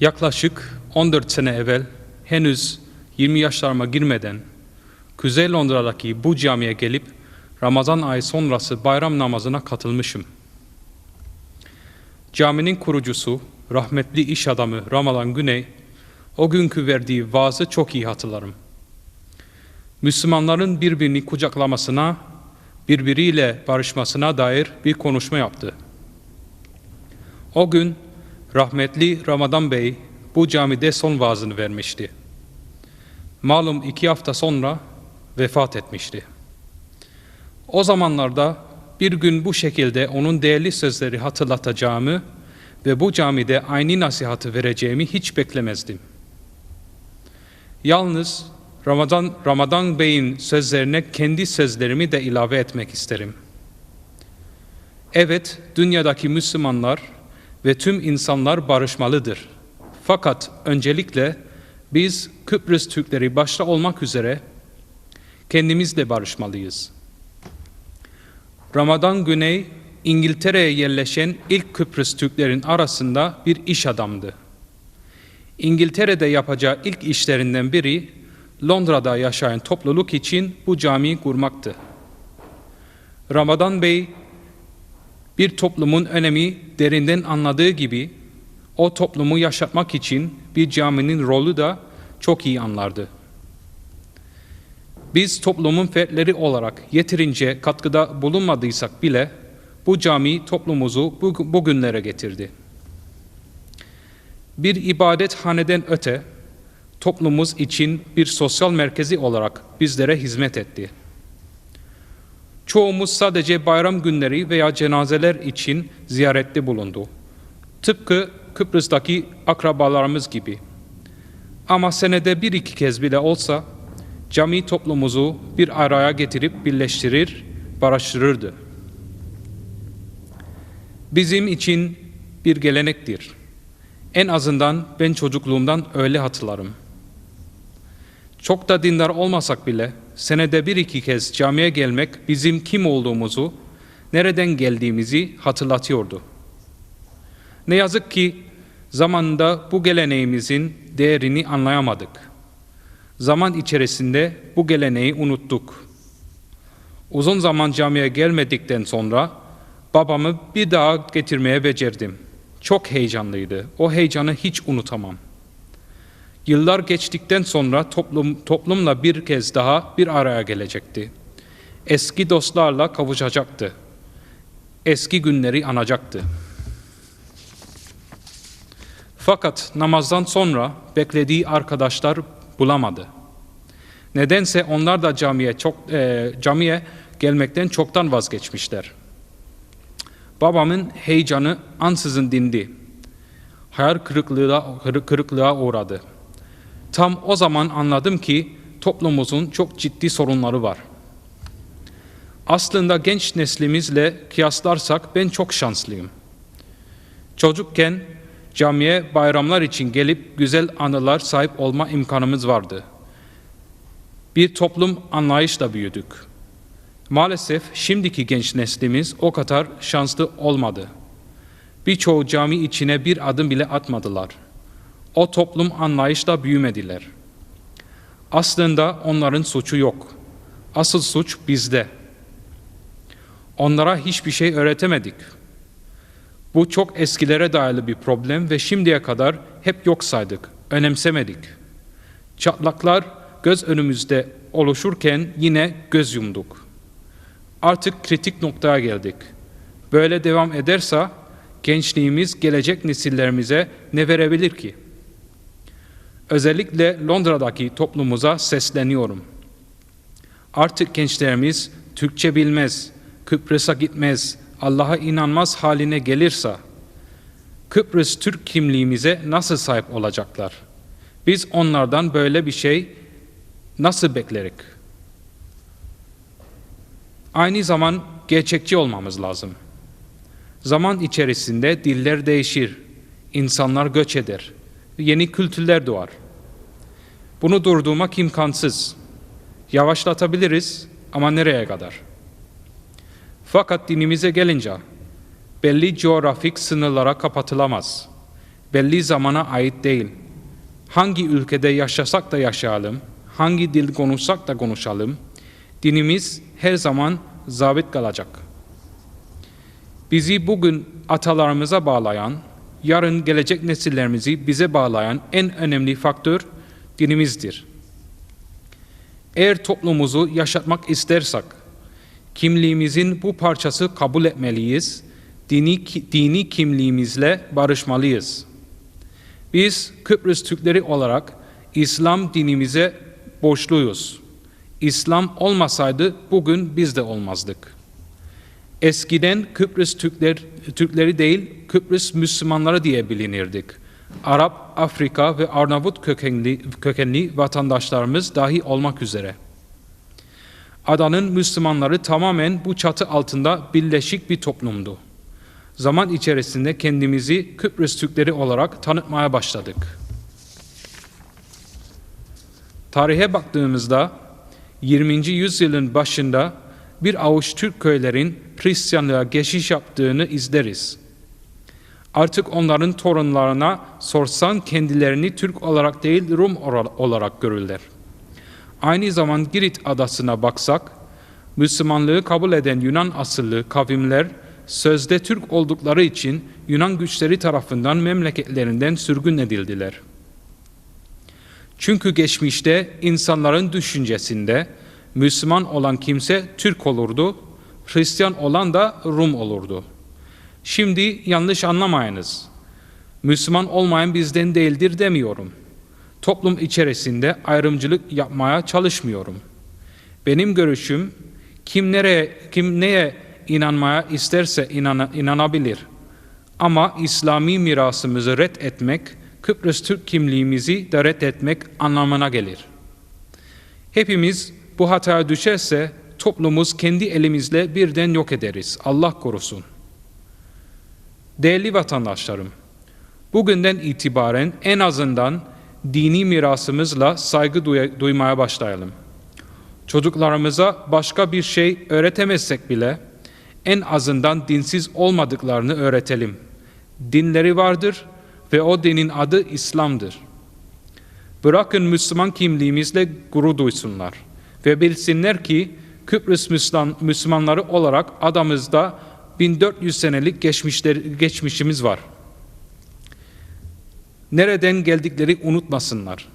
Yaklaşık 14 sene evvel henüz 20 yaşlarıma girmeden Kuzey Londra'daki bu camiye gelip Ramazan ayı sonrası bayram namazına katılmışım. Caminin kurucusu, rahmetli iş adamı Ramadan Güney, o günkü verdiği vaazı çok iyi hatırlarım. Müslümanların birbirini kucaklamasına, birbiriyle barışmasına dair bir konuşma yaptı. O gün rahmetli Ramadan Bey bu camide son vaazını vermişti. Malum iki hafta sonra vefat etmişti. O zamanlarda bir gün bu şekilde onun değerli sözleri hatırlatacağımı ve bu camide aynı nasihatı vereceğimi hiç beklemezdim. Yalnız Ramazan, Ramadan Bey'in sözlerine kendi sözlerimi de ilave etmek isterim. Evet, dünyadaki Müslümanlar ve tüm insanlar barışmalıdır. Fakat öncelikle biz Kıbrıs Türkleri başta olmak üzere kendimizle barışmalıyız. Ramadan Güney, İngiltere'ye yerleşen ilk Kıbrıs Türklerin arasında bir iş adamdı. İngiltere'de yapacağı ilk işlerinden biri Londra'da yaşayan topluluk için bu camiyi kurmaktı. Ramadan Bey bir toplumun önemi derinden anladığı gibi o toplumu yaşatmak için bir caminin rolü de çok iyi anlardı. Biz toplumun fertleri olarak yeterince katkıda bulunmadıysak bile bu cami toplumumuzu bugünlere getirdi. Bir ibadethaneden öte toplumumuz için bir sosyal merkezi olarak bizlere hizmet etti. Çoğumuz sadece bayram günleri veya cenazeler için ziyarette bulundu. Tıpkı Kıbrıs'taki akrabalarımız gibi. Ama senede bir iki kez bile olsa cami toplumumuzu bir araya getirip birleştirir, barıştırırdı. Bizim için bir gelenektir. En azından ben çocukluğumdan öyle hatırlarım. Çok da dindar olmasak bile senede bir iki kez camiye gelmek bizim kim olduğumuzu, nereden geldiğimizi hatırlatıyordu. Ne yazık ki zamanında bu geleneğimizin değerini anlayamadık. Zaman içerisinde bu geleneği unuttuk. Uzun zaman camiye gelmedikten sonra babamı bir daha getirmeye becerdim. Çok heyecanlıydı. O heyecanı hiç unutamam. Yıllar geçtikten sonra toplum, toplumla bir kez daha bir araya gelecekti. Eski dostlarla kavuşacaktı. Eski günleri anacaktı. Fakat namazdan sonra beklediği arkadaşlar bulamadı. Nedense onlar da camiye çok e, camiye gelmekten çoktan vazgeçmişler. Babamın heyecanı ansızın dindi. Hayal kırıklığına, kırıklığa uğradı. Tam o zaman anladım ki toplumumuzun çok ciddi sorunları var. Aslında genç neslimizle kıyaslarsak ben çok şanslıyım. Çocukken camiye bayramlar için gelip güzel anılar sahip olma imkanımız vardı. Bir toplum anlayışla büyüdük. Maalesef şimdiki genç neslimiz o kadar şanslı olmadı. Birçoğu cami içine bir adım bile atmadılar. O toplum anlayışla büyümediler. Aslında onların suçu yok. Asıl suç bizde. Onlara hiçbir şey öğretemedik. Bu çok eskilere dayalı bir problem ve şimdiye kadar hep yok saydık, önemsemedik. Çatlaklar göz önümüzde oluşurken yine göz yumduk. Artık kritik noktaya geldik. Böyle devam ederse gençliğimiz gelecek nesillerimize ne verebilir ki? Özellikle Londra'daki toplumumuza sesleniyorum. Artık gençlerimiz Türkçe bilmez, Kıbrıs'a gitmez, Allah'a inanmaz haline gelirse Kıbrıs Türk kimliğimize nasıl sahip olacaklar? Biz onlardan böyle bir şey nasıl beklerik? Aynı zaman gerçekçi olmamız lazım. Zaman içerisinde diller değişir, insanlar göç eder, yeni kültürler doğar. Bunu durdurmak imkansız. Yavaşlatabiliriz ama nereye kadar? Fakat dinimize gelince belli coğrafik sınırlara kapatılamaz. belli zamana ait değil. Hangi ülkede yaşasak da yaşayalım, hangi dil konuşsak da konuşalım, dinimiz her zaman zabit kalacak. Bizi bugün atalarımıza bağlayan, yarın gelecek nesillerimizi bize bağlayan en önemli faktör dinimizdir. Eğer toplumumuzu yaşatmak istersek, kimliğimizin bu parçası kabul etmeliyiz, dini, dini kimliğimizle barışmalıyız. Biz Kıbrıs Türkleri olarak İslam dinimize borçluyuz. İslam olmasaydı bugün biz de olmazdık. Eskiden Kıbrıs Türkler, Türkleri değil, Kıbrıs Müslümanları diye bilinirdik. Arap, Afrika ve Arnavut kökenli, kökenli vatandaşlarımız dahi olmak üzere. Adanın Müslümanları tamamen bu çatı altında birleşik bir toplumdu. Zaman içerisinde kendimizi Kıbrıs Türkleri olarak tanıtmaya başladık. Tarihe baktığımızda 20. yüzyılın başında bir avuç Türk köylerin Hristiyanlığa geçiş yaptığını izleriz. Artık onların torunlarına sorsan kendilerini Türk olarak değil Rum olarak görürler. Aynı zaman Girit adasına baksak, Müslümanlığı kabul eden Yunan asıllı kavimler sözde Türk oldukları için Yunan güçleri tarafından memleketlerinden sürgün edildiler. Çünkü geçmişte insanların düşüncesinde Müslüman olan kimse Türk olurdu, Hristiyan olan da Rum olurdu. Şimdi yanlış anlamayınız. Müslüman olmayan bizden değildir demiyorum. Toplum içerisinde ayrımcılık yapmaya çalışmıyorum. Benim görüşüm kim nereye kim neye inanmaya isterse inana, inanabilir. Ama İslami mirasımızı red etmek, Kıbrıs Türk kimliğimizi de red etmek anlamına gelir. Hepimiz bu hataya düşerse toplumumuz kendi elimizle birden yok ederiz. Allah korusun. Değerli vatandaşlarım, bugünden itibaren en azından dini mirasımızla saygı duymaya başlayalım. Çocuklarımıza başka bir şey öğretemezsek bile en azından dinsiz olmadıklarını öğretelim. Dinleri vardır ve o dinin adı İslam'dır. Bırakın Müslüman kimliğimizle gurur duysunlar ve bilsinler ki Kıbrıs Müslüman, Müslümanları olarak adamızda 1400 senelik geçmişler, geçmişimiz var. Nereden geldikleri unutmasınlar.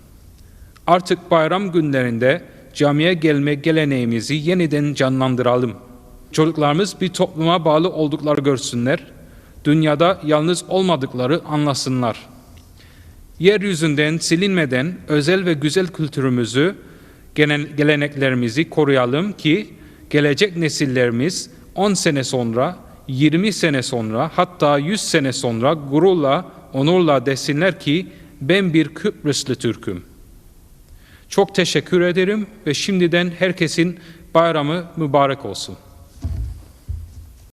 Artık bayram günlerinde camiye gelme geleneğimizi yeniden canlandıralım. Çocuklarımız bir topluma bağlı oldukları görsünler, dünyada yalnız olmadıkları anlasınlar. Yeryüzünden silinmeden özel ve güzel kültürümüzü geleneklerimizi koruyalım ki gelecek nesillerimiz 10 sene sonra, 20 sene sonra hatta 100 sene sonra gururla, onurla desinler ki ben bir Kıbrıslı Türk'üm. Çok teşekkür ederim ve şimdiden herkesin bayramı mübarek olsun.